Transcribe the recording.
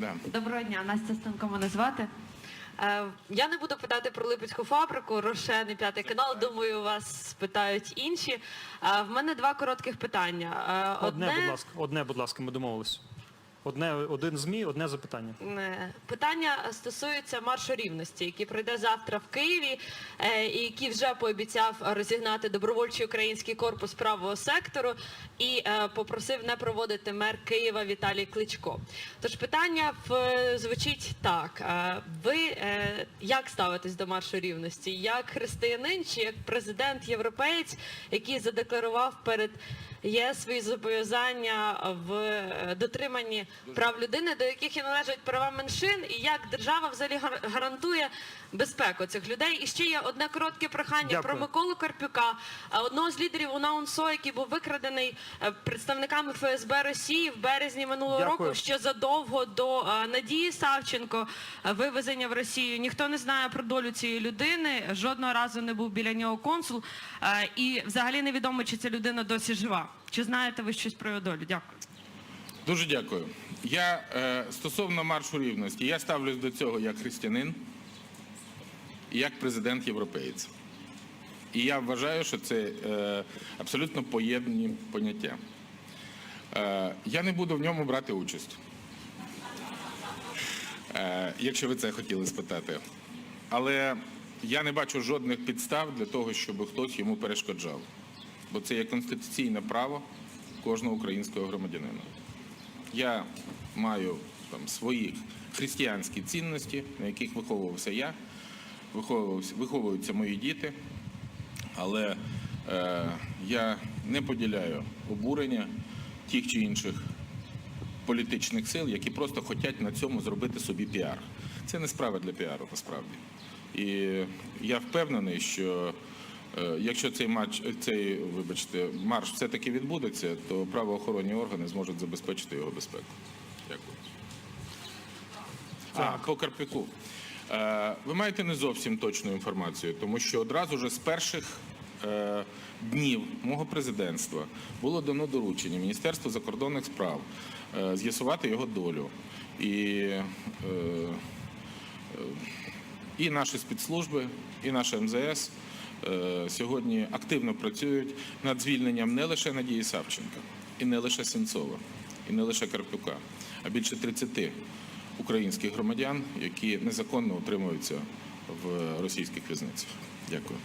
Да. Доброго дня, Настя Станко мене звати. Е, Я не буду питати про Липецьку фабрику, Рошен і п'ятий канал. Думаю, вас спитають інші. Е, В мене два коротких питання. Е, Одне, будь ласка, одне, будь ласка, ми домовились. Одне, один ЗМІ, одне запитання. Питання стосується маршу рівності, який пройде завтра в Києві, е, і який вже пообіцяв розігнати добровольчий український корпус правого сектору і е, попросив не проводити мер Києва Віталій Кличко. Тож питання в- звучить так: Е, ви як ставитесь до маршу рівності? Як християнин чи як президент європеєць, який задекларував перед ЄС свої зобов'язання в дотриманні прав людини, до яких і належать права меншин, і як держава взагалі гарантує безпеку цих людей. І ще є одне коротке прохання Дякую. про Миколу Карпюка, одного з лідерів УНАУНСО, який був викрадений е, представниками ФСБ Росії в березні минулого Дякую. року, ще задовго до е, Надії Савченко е, вивезення в Росію. Ніхто не знає про долю цієї людини. Жодного разу не був біля нього консул. І взагалі невідомо, чи ця людина досі жива. Чи знаєте ви щось про його долю? Дякую. Дуже дякую. Я е, стосовно маршу рівності, я ставлюсь до цього як християнин як президент європейць. І я вважаю, що це е, абсолютно поєднані поняття. Е, я не буду в ньому брати участь. Якщо ви це хотіли спитати. Але я не бачу жодних підстав для того, щоб хтось йому перешкоджав. Бо це є конституційне право кожного українського громадянина. Я маю там свої християнські цінності, на яких виховувався я, виховуються мої діти, але е, я не поділяю обурення тих чи інших політичних сил, які просто хочуть на цьому зробити собі піар. Це не справа для піару, насправді. І я впевнений, що якщо цей матч, цей, вибачте, марш все-таки відбудеться, то правоохоронні органи зможуть забезпечити його безпеку. Дякую. А, по Карпіку. Е, Ви маєте не зовсім точну інформацію, тому що одразу ж з перших е, днів мого президентства було дано доручення Міністерству закордонних справ е, з'ясувати його долю. І, е, е, і наші спецслужби, і наша МЗС е, сьогодні активно працюють над звільненням не лише Надії Савченка, і не лише Сенцова, і не лише Карпюка, а більше 30 українських громадян, які незаконно утримуються в російських в'язницях. Дякую.